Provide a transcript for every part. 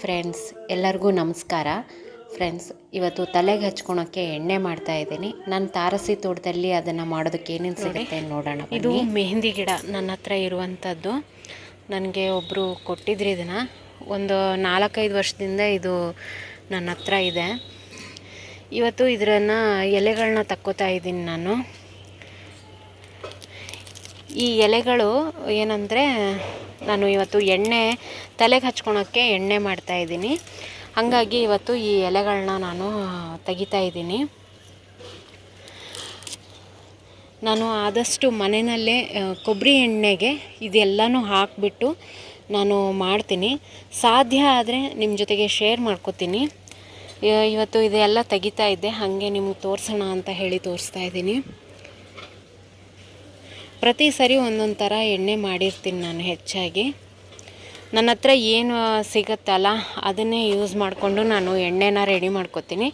Friends ಎಲ್ಲರಿಗೂ ನಮಸ್ಕಾರ. Friends ಇವತ್ತು ತಲೆಗೆ ಹಚ್ಕೊಳಕ್ಕೆ ಎಣ್ಣೆ ಮಾಡ್ತಾ ಇದ್ದೀನಿ. ನಾನು ತಾರಸಿ ತೋಟದಲ್ಲಿ ಅದನ್ನು ಮಾಡೋದಕ್ಕೆ ಏನೇನು ಸಿಗುತ್ತೆ ನೋಡೋಣ ಇದು ಮೆಹಂದಿ ಗಿಡ ನನ್ನ ಹತ್ರ ಇರುವಂಥದ್ದು ನನಗೆ ಒಬ್ಬರು ಕೊಟ್ಟಿದ್ರು ಇದನ್ನು. ಒಂದು ನಾಲ್ಕೈದು ವರ್ಷದಿಂದ ಇದು ನನ್ನ ಹತ್ರ ಇದೆ. ಇವತ್ತು ಇದರನ್ನು ಎಲೆಗಳನ್ನ ತಕ್ಕೋತಾ ಇದ್ದೀನಿ ನಾನು. ಈ ಎಲೆಗಳು ಏನಂದರೆ ನಾನು ಇವತ್ತು ಎಣ್ಣೆ ತಲೆಗೆ ಹಚ್ಕೊಳೋಕ್ಕೆ ಎಣ್ಣೆ ಮಾಡ್ತಾ ಇದ್ದೀನಿ. ಹಾಗಾಗಿ ಇವತ್ತು ಈ ಎಲೆಗಳನ್ನ ನಾನು ತೆಗಿತಾ ಇದ್ದೀನಿ. ನಾನು ಆದಷ್ಟು ಮನೆಯಲ್ಲೇ ಕೊಬ್ಬರಿ ಎಣ್ಣೆಗೆ ಇದೆಲ್ಲನೂ ಹಾಕಿಬಿಟ್ಟು ನಾನು ಮಾಡ್ತೀನಿ. ಸಾಧ್ಯ ಆದರೆ ನಿಮ್ಮ ಜೊತೆಗೆ ಶೇರ್ ಮಾಡ್ಕೋತೀನಿ. ಇವತ್ತು ಇದೆಲ್ಲ ತೆಗಿತಾ ಇದ್ದೆ, ಹಾಗೆ ನಿಮ್ಗೆ ತೋರಿಸೋಣ ಅಂತ ಹೇಳಿ ತೋರಿಸ್ತಾ ಇದ್ದೀನಿ. ಪ್ರತಿ ಸರಿ ಒಂದೊಂದು ಥರ ಎಣ್ಣೆ ಮಾಡಿರ್ತೀನಿ ನಾನು ಹೆಚ್ಚಾಗಿ. ನನ್ನ ಹತ್ರ ಏನು ಸಿಗುತ್ತಲ್ಲ ಅದನ್ನೇ ಯೂಸ್ ಮಾಡಿಕೊಂಡು ನಾನು ಎಣ್ಣೆನ ರೆಡಿ ಮಾಡ್ಕೊತೀನಿ.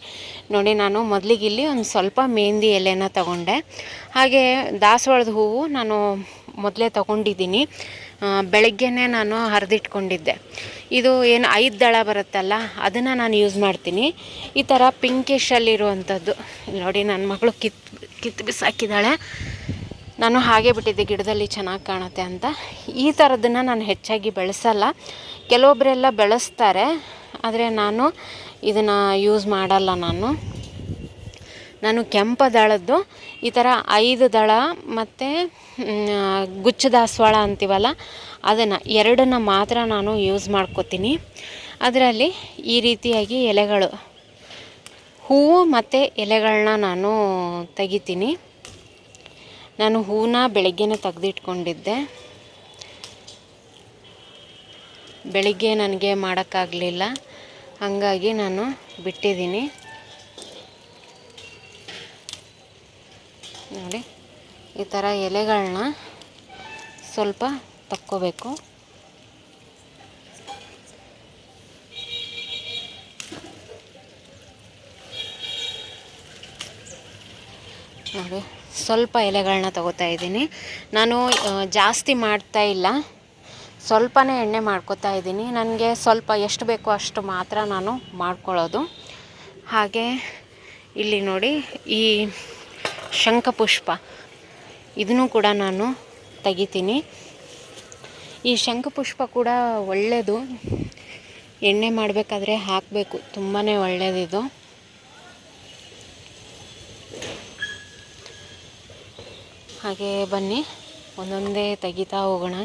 ನೋಡಿ ನಾನು ಮೊದಲಿಗೆ ಇಲ್ಲಿ ಒಂದು ಸ್ವಲ್ಪ ಮೆಹಂದಿ ಎಲೆನ ತಗೊಂಡೆ. ಹಾಗೆ ದಾಸವಾಳದ ಹೂವು ನಾನು ಮೊದಲೇ ತಗೊಂಡಿದ್ದೀನಿ. ಬೆಳಗ್ಗೆನೇ ನಾನು ಹರಿದಿಟ್ಕೊಂಡಿದ್ದೆ. ಇದು ಏನು ಐದು ದಳ ಬರುತ್ತಲ್ಲ ಅದನ್ನು ನಾನು ಯೂಸ್ ಮಾಡ್ತೀನಿ. ಈ ಥರ ಪಿಂಕಿಶಲ್ಲಿರುವಂಥದ್ದು ನೋಡಿ ನನ್ನ ಮಗಳು ಕಿತ್ ಕಿತ್ತು ಬಿಸಾಕಿದ್ದಾಳೆ ನಾನು ಹಾಗೆ ಬಿಟ್ಟಿದ್ದೆ, ಗಿಡದಲ್ಲಿ ಚೆನ್ನಾಗಿ ಕಾಣುತ್ತೆ ಅಂತ. ಈ ಥರದನ್ನು ನಾನು ಹೆಚ್ಚಾಗಿ ಬೆಳೆಸಲ್ಲ. ಕೆಲವೊಬ್ಬರೆಲ್ಲ ಬೆಳೆಸ್ತಾರೆ, ಆದರೆ ನಾನು ಇದನ್ನು ಯೂಸ್ ಮಾಡಲ್ಲ ನಾನು. ನಾನು ಕೆಂಪ ದಳದ್ದು, ಈ ಥರ ಐದು ದಳ ಮತ್ತು ಗುಚ್ಚ ದಾಸವಾಳ ಅಂತೀವಲ್ಲ, ಅದನ್ನು ಎರಡನ್ನು ಮಾತ್ರ ನಾನು ಯೂಸ್ ಮಾಡ್ಕೋತೀನಿ. ಅದರಲ್ಲಿ ಈ ರೀತಿಯಾಗಿ ಎಲೆಗಳು, ಹೂವು ಮತ್ತು ಎಲೆಗಳನ್ನ ನಾನು ತೆಗಿತೀನಿ. ನಾನು ಹೂವನ್ನ ಬೆಳಗ್ಗೆನೇ ತೆಗೆದಿಟ್ಕೊಂಡಿದ್ದೆ. ಬೆಳಿಗ್ಗೆ ನನಗೆ ಮಾಡೋಕ್ಕಾಗಲಿಲ್ಲ. ಹಾಗಾಗಿ ನಾನು ಬಿಟ್ಟಿದ್ದೀನಿ. ನೋಡಿ, ಈ ಥರ ಎಲೆಗಳನ್ನ ಸ್ವಲ್ಪ ತಕ್ಕೋಬೇಕು. ನೋಡಿ, ಸ್ವಲ್ಪ ಎಲೆಗಳನ್ನ ತಗೋತಾ ಇದ್ದೀನಿ. ನಾನು ಜಾಸ್ತಿ ಮಾಡ್ತಾ ಇಲ್ಲ. ಸ್ವಲ್ಪನೇ ಎಣ್ಣೆ ಮಾಡ್ಕೋತಾ ಇದ್ದೀನಿ. ನನಗೆ ಸ್ವಲ್ಪ ಎಷ್ಟು ಬೇಕೋ ಅಷ್ಟು ಮಾತ್ರ ನಾನು ಮಾಡ್ಕೊಳ್ಳೋದು. ಹಾಗೆ ಇಲ್ಲಿ ನೋಡಿ, ಈ ಶಂಖಪುಷ್ಪ. ಇದನ್ನು ಕೂಡ ನಾನು ತೆಗಿತೀನಿ. ಈ ಶಂಖಪುಷ್ಪ ಕೂಡ ಒಳ್ಳೆಯದು ಎಣ್ಣೆ ಮಾಡಬೇಕಾದ್ರೆ ಹಾಕಬೇಕು. ತುಂಬಾ ಒಳ್ಳೆಯದಿದು ಹಾಗೆ ಬನ್ನಿ. ಒಂದೊಂದೇ ತೆಗಿತಾ ಹೋಗೋಣ.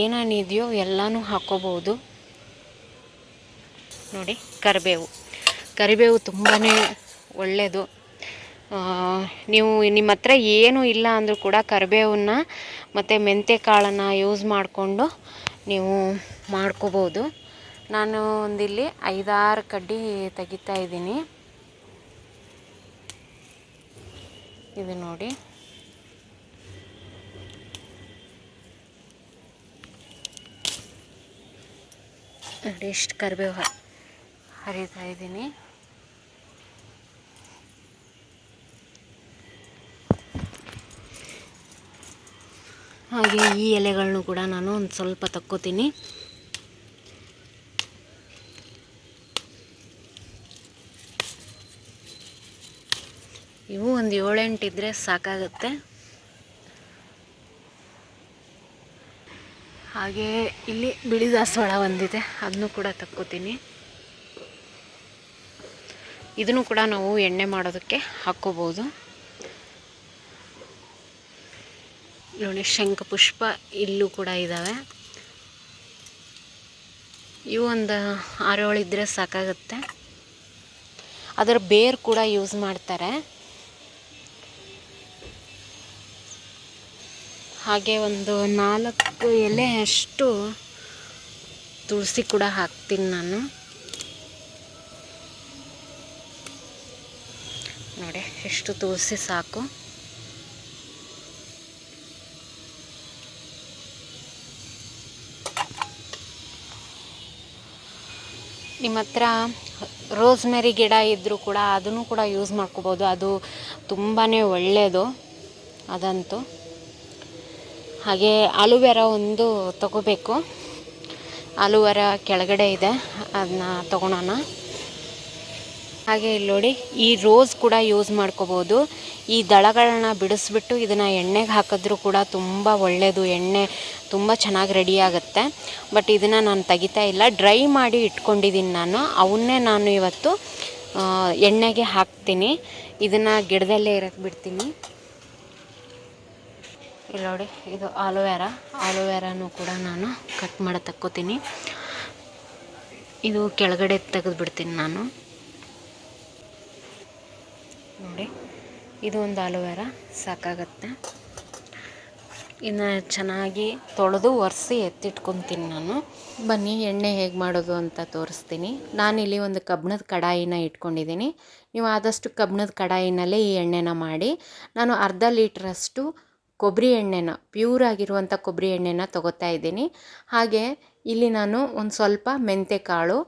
ಏನೇನಿದೆಯೋ ಎಲ್ಲನೂ ಹಾಕ್ಕೋಬೋದು ನೋಡಿ, ಕರಿಬೇವು. ಕರಿಬೇವು ತುಂಬಾ ಒಳ್ಳೆಯದು ನೀವು ನಿಮ್ಮ ಹತ್ರ ಏನೂ ಇಲ್ಲ ಅಂದರೂ ಕೂಡ ಕರಿಬೇವನ್ನ ಮತ್ತು ಮೆಂತ್ಯ ಕಾಳನ್ನು ಯೂಸ್ ಮಾಡಿಕೊಂಡು ನೀವು ಮಾಡ್ಕೋಬೋದು ನಾನು ಒಂದಿಲ್ಲಿ ಐದಾರು ಕಡ್ಡಿ ತೆಗಿತಾ ಇದ್ದೀನಿ. ಇದು ನೋಡಿ. ನೋಡಿ ಎಷ್ಟು ಕರಿಬೇವು ಹರಿತಾ ಇದ್ದೀನಿ. ಹಾಗೆ ಈ ಎಲೆಗಳನ್ನು ಕೂಡ ನಾನು ಒಂದು ಸ್ವಲ್ಪ ತಕ್ಕೋತೀನಿ. ಇವು ಒಂದು ಏಳೆಂಟು ಇದ್ದರೆ ಸಾಕಾಗುತ್ತೆ. ಹಾಗೆ ಇಲ್ಲಿ ಬಿಳಿ ದಾಸವಾಳ ಒಂದಿದೆ. ಅದನ್ನು ಕೂಡ ತಕ್ಕೋತೀನಿ. ಇದನ್ನು ಕೂಡ ನಾವು ಎಣ್ಣೆ ಮಾಡೋದಕ್ಕೆ ಹಾಕ್ಕೋಬೋದು. ನೋಡಿ, ಶಂಖಪುಷ್ಪ ಇಲ್ಲೂ ಕೂಡ ಇದ್ದಾವೆ ಇವು ಒಂದು ಆರೇಳು ಇದ್ದರೆ ಸಾಕಾಗುತ್ತೆ. ಅದರ ಬೇರು ಕೂಡ ಯೂಸ್ ಮಾಡ್ತಾರೆ. ಹಾಗೆ ಒಂದು ನಾಲ್ಕು ಎಲೆ ಅಷ್ಟು ತುಳಸಿ ಕೂಡ ಹಾಕ್ತೀನಿ ನಾನು. ನೋಡಿ, ಎಷ್ಟು ತುಳಸಿ ಸಾಕು. ನಿಮ್ಮ ಹತ್ರ ರೋಸ್ಮೆರಿ ಗಿಡ ಇದ್ದರೂ ಕೂಡ ಅದನ್ನು ಕೂಡ ಯೂಸ್ ಮಾಡ್ಕೋಬೋದು. ಅದು ತುಂಬಾ ಒಳ್ಳೆಯದು ಅದಂತೂ. ಹಾಗೆ ಆಲೂವೆರಾ ಒಂದು ತಗೋಬೇಕು. ಆಲೂವರ ಕೆಳಗಡೆ ಇದೆ ಅದನ್ನ ತೊಗೊಳೋಣ ಹಾಗೆ ಇಲ್ಲಿ ನೋಡಿ, ಈ ರೋಸ್ ಕೂಡ ಯೂಸ್ ಮಾಡ್ಕೋಬೋದು. ಈ ದಳಗಳನ್ನ ಬಿಡಿಸ್ಬಿಟ್ಟು ಇದನ್ನು ಎಣ್ಣೆಗೆ ಹಾಕಿದ್ರೂ ಕೂಡ ತುಂಬ ಒಳ್ಳೆಯದು ಎಣ್ಣೆ ತುಂಬ ಚೆನ್ನಾಗಿ ರೆಡಿ ಆಗುತ್ತೆ. ಬಟ್ ಇದನ್ನು ನಾನು ತೆಗಿತಾ ಇಲ್ಲ ಡ್ರೈ ಮಾಡಿ ಇಟ್ಕೊಂಡಿದ್ದೀನಿ ನಾನು. ಅವನ್ನೇ ನಾನು ಇವತ್ತು ಎಣ್ಣೆಗೆ ಹಾಕ್ತೀನಿ. ಇದನ್ನು ಗಿಡದಲ್ಲೇ ಇರಕ್ಕೆ ಬಿಡ್ತೀನಿ. ಇಲ್ಲಿ ನೋಡಿ, ಇದು ಆಲೋವೆರಾ. ಆಲೋವೆರಾನು ಕೂಡ ನಾನು ಕಟ್ ಮಾಡಿ ತಕ್ಕೋತೀನಿ. ಇದು ಕೆಳಗಡೆ ತೆಗೆದು ಬಿಡ್ತೀನಿ ನಾನು. ನೋಡಿ, ಇದು ಒಂದು ಆಲೋವೆರಾ, ಸಾಕಾಗತ್ತೆ. ಇನ್ನು ಚೆನ್ನಾಗಿ ತೊಳೆದು ಒರೆಸಿ ಎತ್ತಿಟ್ಕೊತೀನಿ ನಾನು. ಬನ್ನಿ, ಎಣ್ಣೆ ಹೇಗೆ ಮಾಡೋದು ಅಂತ ತೋರಿಸ್ತೀನಿ. ನಾನು ಇಲ್ಲಿ ಒಂದು ಕಬ್ಬಿಣದ ಕಡಾಯಿನ ಇಟ್ಕೊಂಡಿದ್ದೀನಿ. ನೀವು ಆದಷ್ಟು ಕಬ್ಬಿಣದ ಕಡಾಯಿನಲ್ಲೇ ಈ ಎಣ್ಣೆನ ಮಾಡಿ. ನಾನು ಅರ್ಧ ಲೀಟ್ರಷ್ಟು ಕೊಬ್ಬರಿ ಎಣ್ಣೆನ ಪ್ಯೂರ್ ಆಗಿರುವಂಥ ಕೊಬ್ಬರಿ ಎಣ್ಣೆನ ತಗೋತಾ ಇದ್ದೀನಿ. ಹಾಗೆ ಇಲ್ಲಿ ನಾನು ಒಂದು ಸ್ವಲ್ಪ ಮೆಂತೆ ಕಾಳು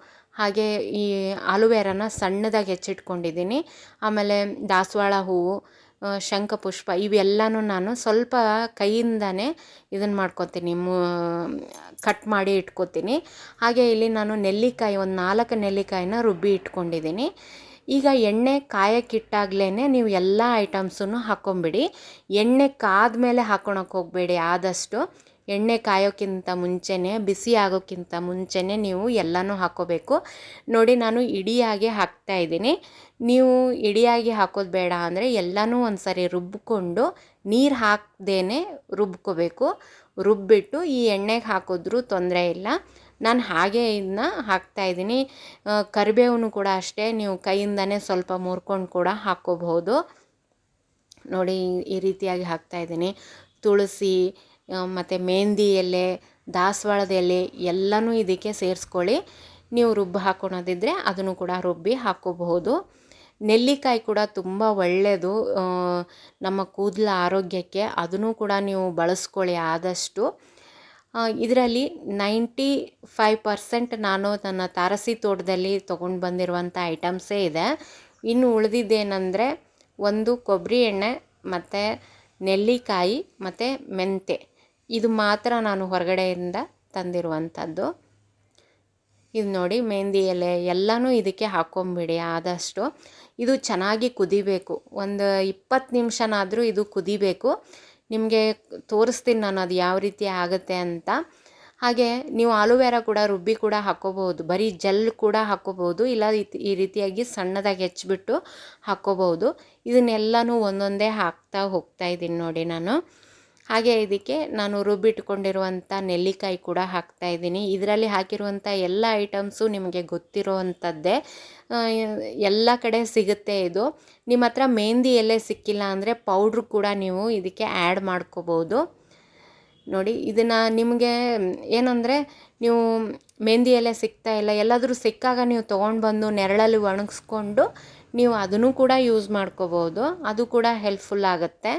ಹಾಗೆ ಈ ಆಲೂವೆರಾನ ಸಣ್ಣದಾಗಿ ಹೆಚ್ಚಿಟ್ಕೊಂಡಿದ್ದೀನಿ. ಆಮೇಲೆ ದಾಸವಾಳ ಹೂವು ಶಂಖಪುಷ್ಪ ಇವೆಲ್ಲನೂ ನಾನು ಸ್ವಲ್ಪ ಕೈಯಿಂದನೇ ಇದನ್ನು ಮಾಡ್ಕೊತೀನಿ, ಮು ಕಟ್ ಮಾಡಿ ಇಟ್ಕೊತೀನಿ. ಹಾಗೆ ಇಲ್ಲಿ ನಾನು ನೆಲ್ಲಿಕಾಯಿ, ಒಂದು ನಾಲ್ಕು ನೆಲ್ಲಿಕಾಯಿನ ರುಬ್ಬಿ ಇಟ್ಕೊಂಡಿದ್ದೀನಿ. ಈಗ ಎಣ್ಣೆ ಕಾಯಕ್ಕಿಟ್ಟಾಗ್ಲೇ ನೀವು ಎಲ್ಲ ಐಟಮ್ಸನ್ನು ಹಾಕ್ಕೊಂಬಿಡಿ ಎಣ್ಣೆ ಕಾದ ಮೇಲೆ ಹಾಕೊಳಕ್ಕೆ ಹೋಗಬೇಡಿ ಆದಷ್ಟು. ಎಣ್ಣೆ ಕಾಯೋಕ್ಕಿಂತ ಮುಂಚೆನೇ, ಬಿಸಿ ಆಗೋಕ್ಕಿಂತ ಮುಂಚೆನೇ ನೀವು ಎಲ್ಲನೂ ಹಾಕ್ಕೋಬೇಕು ನೋಡಿ, ನಾನು ಇಡಿಯಾಗಿ ಹಾಕ್ತಾ ಇದ್ದೀನಿ. ನೀವು ಇಡಿಯಾಗಿ ಹಾಕೋದು ಬೇಡ ಅಂದರೆ ಎಲ್ಲನೂ ಒಂದು ಸರಿ ರುಬ್ಬಿಕೊಂಡು ನೀರು ಹಾಕ್ದೇನೆ ರುಬ್ಕೋಬೇಕು. ರುಬ್ಬಿಟ್ಟು ಈ ಎಣ್ಣೆಗೆ ಹಾಕಿದ್ರೂ ತೊಂದರೆ ಇಲ್ಲ. ನಾನು ಹಾಗೆ ಇದನ್ನ ಹಾಕ್ತಾಯಿದ್ದೀನಿ ಕರಿಬೇವನ್ನು ಕೂಡ ಅಷ್ಟೇ. ನೀವು ಕೈಯಿಂದನೇ ಸ್ವಲ್ಪ ಮುರ್ಕೊಂಡು ಕೂಡ ಹಾಕ್ಕೋಬಹುದು ನೋಡಿ, ಈ ರೀತಿಯಾಗಿ ಹಾಕ್ತಾಯಿದ್ದೀನಿ ತುಳಸಿ ಮತ್ತು ಮೆಹಂದಿ ಎಲೆ, ದಾಸವಾಳದ ಎಲೆ ಎಲ್ಲನೂ ಇದಕ್ಕೆ ಸೇರಿಸ್ಕೊಳ್ಳಿ. ನೀವು ರುಬ್ಬಿ ಹಾಕೊಳೋದಿದ್ದರೆ ಅದನ್ನು ಕೂಡ ರುಬ್ಬಿ ಹಾಕ್ಕೋಬಹುದು ನೆಲ್ಲಿಕಾಯಿ ಕೂಡ ತುಂಬ ಒಳ್ಳೆಯದು ನಮ್ಮ ಕೂದಲ ಆರೋಗ್ಯಕ್ಕೆ. ಅದನ್ನು ಕೂಡ ನೀವು ಬಳಸ್ಕೊಳ್ಳಿ ಆದಷ್ಟು. ಇದರಲ್ಲಿ ನೈಂಟಿ ಫೈವ್ ಪರ್ಸೆಂಟ್ ನಾನು ನನ್ನ ತಾರಸಿ ತೋಟದಲ್ಲಿ ತೊಗೊಂಡು ಬಂದಿರುವಂಥ ಐಟಮ್ಸೇ ಇದೆ. ಇನ್ನು ಉಳಿದಿದ್ದೇನೆಂದರೆ ಒಂದು ಕೊಬ್ಬರಿ ಎಣ್ಣೆ, ಮತ್ತು ನೆಲ್ಲಿಕಾಯಿ, ಮತ್ತು ಮೆಂತೆ. ಇದು ಮಾತ್ರ ನಾನು ಹೊರಗಡೆಯಿಂದ ತಂದಿರುವಂಥದ್ದು ಇದು ನೋಡಿ, ಮೆಹಂದಿ ಎಲೆ ಎಲ್ಲನೂ ಇದಕ್ಕೆ ಹಾಕ್ಕೊಂಬಿಡಿ ಆದಷ್ಟು. ಇದು ಚೆನ್ನಾಗಿ ಕುದಿಬೇಕು. ಒಂದು ಇಪ್ಪತ್ತು ನಿಮಿಷನಾದರೂ ಇದು ಕುದಿಬೇಕು. ನಿಮಗೆ ತೋರಿಸ್ತೀನಿ ನಾನು ಅದು ಯಾವ ರೀತಿ ಆಗುತ್ತೆ ಅಂತ. ಹಾಗೆ ನೀವು ಆಲೂವೆರಾ ಕೂಡ, ರುಬ್ಬಿ ಕೂಡ ಹಾಕ್ಕೋಬಹುದು ಬರೀ ಜೆಲ್ ಕೂಡ ಹಾಕ್ಕೋಬೋದು ಇಲ್ಲ ಈ ರೀತಿಯಾಗಿ ಸಣ್ಣದಾಗಿ ಹೆಚ್ಚಿಬಿಟ್ಟು ಹಾಕ್ಕೋಬಹುದು ಇದನ್ನೆಲ್ಲನೂ ಒಂದೊಂದೇ ಹಾಕ್ತಾ ಹೋಗ್ತಾ ಇದ್ದೀನಿ ನೋಡಿ ನಾನು. ಹಾಗೆ ಇದಕ್ಕೆ ನಾನು ರುಬ್ಬಿಟ್ಕೊಂಡಿರುವಂಥ ನೆಲ್ಲಿಕಾಯಿ ಕೂಡ ಹಾಕ್ತಾ ಇದ್ದೀನಿ. ಇದರಲ್ಲಿ ಹಾಕಿರುವಂಥ ಎಲ್ಲ ಐಟಮ್ಸು ನಿಮಗೆ ಗೊತ್ತಿರೋವಂಥದ್ದೇ. ಎಲ್ಲ ಕಡೆ ಸಿಗುತ್ತೆ ಇದು. ನಿಮ್ಮ ಹತ್ರ ಮೆಹಂದಿ ಎಲೆ ಸಿಕ್ಕಿಲ್ಲ ಅಂದರೆ ಪೌಡ್ರ್ ಕೂಡ ನೀವು ಇದಕ್ಕೆ ಆ್ಯಡ್ ಮಾಡ್ಕೋಬೋದು. ನೋಡಿ, ಇದನ್ನು ನಿಮಗೆ ಏನಂದರೆ ನೀವು ಮೆಹಂದಿ ಎಲೆ ಸಿಗ್ತಾ ಇಲ್ಲ, ಎಲ್ಲಾದರೂ ಸಿಕ್ಕಾಗ ನೀವು ತೊಗೊಂಡು ಬಂದು ನೆರಳಲ್ಲಿ ಒಣಗಿಸ್ಕೊಂಡು ನೀವು ಅದನ್ನು ಕೂಡ ಯೂಸ್ ಮಾಡ್ಕೋಬೋದು. ಅದು ಕೂಡ ಹೆಲ್ಪ್ಫುಲ್ ಆಗುತ್ತೆ.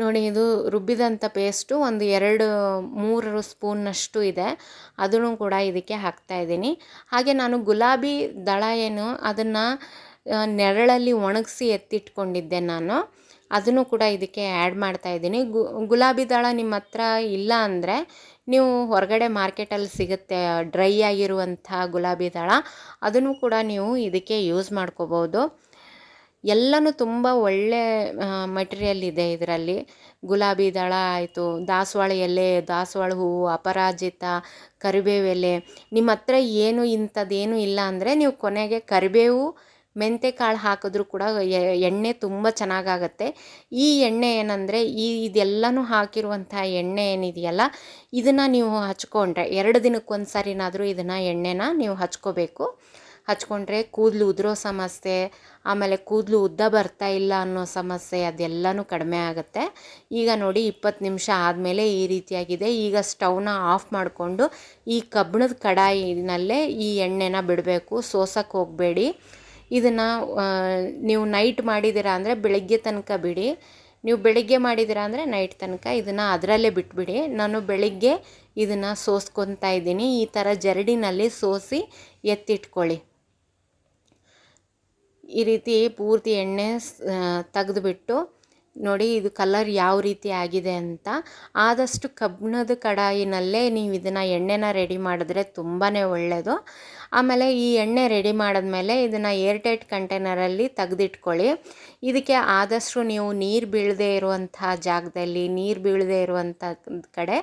ನೋಡಿ, ಇದು ರುಬ್ಬಿದಂಥ ಪೇಸ್ಟು ಒಂದು ಎರಡು ಮೂರು ಸ್ಪೂನ್ನಷ್ಟು ಇದೆ. ಅದನ್ನು ಕೂಡ ಇದಕ್ಕೆ ಹಾಕ್ತಾ ಇದ್ದೀನಿ. ಹಾಗೆ ನಾನು ಗುಲಾಬಿ ದಳ ಏನು ಅದನ್ನು ನೆರಳಲ್ಲಿ ಒಣಗಿಸಿ ಎತ್ತಿಟ್ಕೊಂಡಿದ್ದೆ ನಾನು. ಅದನ್ನು ಕೂಡ ಇದಕ್ಕೆ ಆ್ಯಡ್ ಮಾಡ್ತಾ ಇದ್ದೀನಿ. ಗುಲಾಬಿ ದಳ ನಿಮ್ಮ ಹತ್ರ ಇಲ್ಲ ಅಂದರೆ ನೀವು ಹೊರಗಡೆ ಮಾರ್ಕೆಟಲ್ಲಿ ಸಿಗುತ್ತೆ, ಡ್ರೈ ಆಗಿರುವಂಥ ಗುಲಾಬಿ ದಳ. ಅದನ್ನು ಕೂಡ ನೀವು ಇದಕ್ಕೆ ಯೂಸ್ ಮಾಡ್ಕೋಬೋದು. ಎಲ್ಲನೂ ತುಂಬ ಒಳ್ಳೆ ಮಟೀರಿಯಲ್ ಇದೆ ಇದರಲ್ಲಿ. ಗುಲಾಬಿ ದಳ ಆಯಿತು, ದಾಸವಾಳ ಎಲೆ, ದಾಸವಾಳ ಹೂವು, ಅಪರಾಜಿತ, ಕರಿಬೇವು ಎಲೆ. ನಿಮ್ಮ ಹತ್ರ ಏನು ಇಂಥದ್ದೇನು ಇಲ್ಲ ಅಂದರೆ ನೀವು ಕೊನೆಗೆ ಕರಿಬೇವು ಮೆಂತೆ ಕಾಳು ಹಾಕಿದ್ರೂ ಕೂಡ ಎಣ್ಣೆ ತುಂಬ ಚೆನ್ನಾಗಾಗತ್ತೆ. ಈ ಎಣ್ಣೆ ಏನಂದರೆ, ಈ ಇದೆಲ್ಲನೂ ಹಾಕಿರುವಂಥ ಎಣ್ಣೆ ಏನಿದೆಯಲ್ಲ, ಇದನ್ನು ನೀವು ಹಚ್ಕೊಂಡ್ರೆ, ಎರಡು ದಿನಕ್ಕೊಂದು ಸರಿನಾದರೂ ಇದನ್ನು ಎಣ್ಣೆನ ನೀವು ಹಚ್ಕೋಬೇಕು. ಹಚ್ಕೊಂಡ್ರೆ ಕೂದಲು ಉದುರೋ ಸಮಸ್ಯೆ, ಆಮೇಲೆ ಕೂದಲು ಉದ್ದ ಬರ್ತಾ ಇಲ್ಲ ಅನ್ನೋ ಸಮಸ್ಯೆ ಅದೆಲ್ಲನೂ ಕಡಿಮೆ ಆಗುತ್ತೆ. ಈಗ ನೋಡಿ ಇಪ್ಪತ್ತು ನಿಮಿಷ ಆದಮೇಲೆ ಈ ರೀತಿಯಾಗಿದೆ. ಈಗ ಸ್ಟವ್ನ ಆಫ್ ಮಾಡಿಕೊಂಡು ಈ ಕಬ್ಬಿಣದ ಕಡಾಯಿನಲ್ಲೇ ಈ ಎಣ್ಣೆನ ಬಿಡಬೇಕು. ಸೋಸಕ್ಕೆ ಹೋಗಬೇಡಿ. ಇದನ್ನು ನೀವು ನೈಟ್ ಮಾಡಿದ್ದೀರಾ ಅಂದರೆ ಬೆಳಗ್ಗೆ ತನಕ ಬಿಡಿ. ನೀವು ಬೆಳಿಗ್ಗೆ ಮಾಡಿದ್ದೀರಾ ಅಂದರೆ ನೈಟ್ ತನಕ ಇದನ್ನು ಅದರಲ್ಲೇ ಬಿಟ್ಬಿಡಿ. ನಾನು ಬೆಳಿಗ್ಗೆ ಇದನ್ನು ಸೋಸ್ಕೊತಾ ಇದ್ದೀನಿ. ಈ ಥರ ಜರಡಿನಲ್ಲಿ ಸೋಸಿ ಎತ್ತಿಟ್ಕೊಳ್ಳಿ. ಈ ರೀತಿ ಪೂರ್ತಿ ಎಣ್ಣೆ ತೆಗೆದುಬಿಟ್ಟು ನೋಡಿ ಇದು ಕಲರ್ ಯಾವ ರೀತಿ ಆಗಿದೆ ಅಂತ. ಆದಷ್ಟು ಕಬ್ಬಿಣದ ಕಡಾಯಿನಲ್ಲೇ ನೀವು ಇದನ್ನು ಎಣ್ಣೆನ ರೆಡಿ ಮಾಡಿದ್ರೆ ತುಂಬಾ ಒಳ್ಳೆಯದು ಆಮೇಲೆ ಈ ಎಣ್ಣೆ ರೆಡಿ ಮಾಡಿದ್ಮೇಲೆ ಇದನ್ನು ಏರ್ಟೈಟ್ ಕಂಟೈನರಲ್ಲಿ ತೆಗೆದಿಟ್ಕೊಳ್ಳಿ. ಇದಕ್ಕೆ ಆದಷ್ಟು ನೀವು ನೀರು ಬೀಳದೆ ಇರುವಂಥ ಜಾಗದಲ್ಲಿ, ನೀರು ಬೀಳದೇ ಇರುವಂಥ ಕಡೆ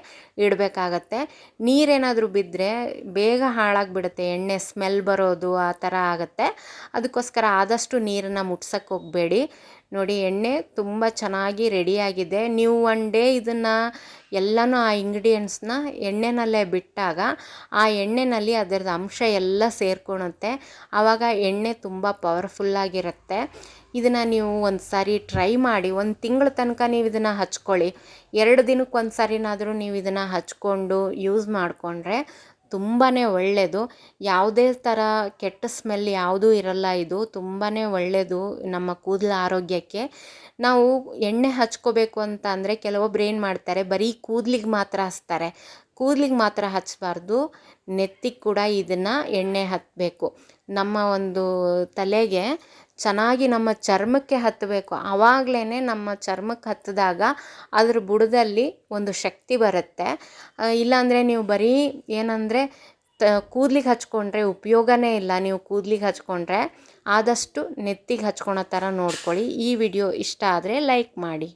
ಇಡಬೇಕಾಗತ್ತೆ. ನೀರೇನಾದರೂ ಬಿದ್ದರೆ ಬೇಗ ಹಾಳಾಗಿಬಿಡುತ್ತೆ, ಎಣ್ಣೆ ಸ್ಮೆಲ್ ಬರೋದು ಆ ಥರ ಆಗುತ್ತೆ. ಅದಕ್ಕೋಸ್ಕರ ಆದಷ್ಟು ನೀರನ್ನು ಮುಟ್ಸಕ್ಕೆ ಹೋಗಬೇಡಿ. ನೋಡಿ, ಎಣ್ಣೆ ತುಂಬ ಚೆನ್ನಾಗಿ ರೆಡಿಯಾಗಿದೆ. ನೀವು ಒನ್ ಡೇ ಇದನ್ನು ಎಲ್ಲನೂ ಆ ಇಂಗ್ರೀಡಿಯೆಂಟ್ಸ್ನ ಎಣ್ಣೆನಲ್ಲೇ ಬಿಟ್ಟಾಗ ಆ ಎಣ್ಣೆನಲ್ಲಿ ಅದರದ್ದು ಅಂಶ ಎಲ್ಲ ಸೇರ್ಕೊಳುತ್ತೆ ಆವಾಗ ಎಣ್ಣೆ ತುಂಬ ಪವರ್ಫುಲ್ಲಾಗಿರುತ್ತೆ ಇದನ್ನು ನೀವು ಒಂದು ಸಾರಿ ಟ್ರೈ ಮಾಡಿ, ಒಂದು ತಿಂಗಳ ತನಕ ನೀವು ಇದನ್ನು ಹಚ್ಕೊಳ್ಳಿ. ಎರಡು ದಿನಕ್ಕೆ ಒಂದು ಸಾರಿನಾದರೂ ನೀವು ಇದನ್ನು ಹಚ್ಕೊಂಡು ಯೂಸ್ ಮಾಡಿಕೊಂಡ್ರೆ ತುಂಬಾ ಒಳ್ಳೆಯದು ಯಾವುದೇ ಥರ ಕೆಟ್ಟ ಸ್ಮೆಲ್ ಯಾವುದೂ ಇರಲ್ಲ ಇದು. ತುಂಬಾ ಒಳ್ಳೆಯದು ನಮ್ಮ ಕೂದಲ ಆರೋಗ್ಯಕ್ಕೆ. ನಾವು ಎಣ್ಣೆ ಹಚ್ಕೋಬೇಕು ಅಂತ ಅಂದರೆ ಕೆಲವೊಬ್ರು ಏನು ಮಾಡ್ತಾರೆ, ಬರೀ ಕೂದಲಿಗೆ ಮಾತ್ರ ಹಚ್ತಾರೆ. ಕೂದಲಿಗೆ ಮಾತ್ರ ಹಚ್ಚಬಾರ್ದು ನೆತ್ತಿಗೆ ಕೂಡ ಇದನ್ನು ಎಣ್ಣೆ ಹಚ್ಚಬೇಕು ನಮ್ಮ ಒಂದು ತಲೆಗೆ ಚೆನ್ನಾಗಿ ನಮ್ಮ ಚರ್ಮಕ್ಕೆ ಹತ್ತಬೇಕು. ಆವಾಗಲೇ ನಮ್ಮ ಚರ್ಮಕ್ಕೆ ಹತ್ತಿದಾಗ ಅದ್ರ ಬುಡದಲ್ಲಿ ಒಂದು ಶಕ್ತಿ ಬರುತ್ತೆ. ಇಲ್ಲಾಂದರೆ ನೀವು ಬರೀ ಏನಂದರೆ ತ, ಕೂದ್ಲಿಗೆ ಹಚ್ಕೊಂಡ್ರೆ ಉಪಯೋಗನೇ ಇಲ್ಲ. ನೀವು ಕೂದ್ಲಿಗೆ ಹಚ್ಕೊಂಡ್ರೆ ಆದಷ್ಟು ನೆತ್ತಿಗೆ ಹಚ್ಕೊಳೋ ಥರ ನೋಡ್ಕೊಳ್ಳಿ. ಈ ವಿಡಿಯೋ ಇಷ್ಟ ಆದರೆ ಲೈಕ್ ಮಾಡಿ.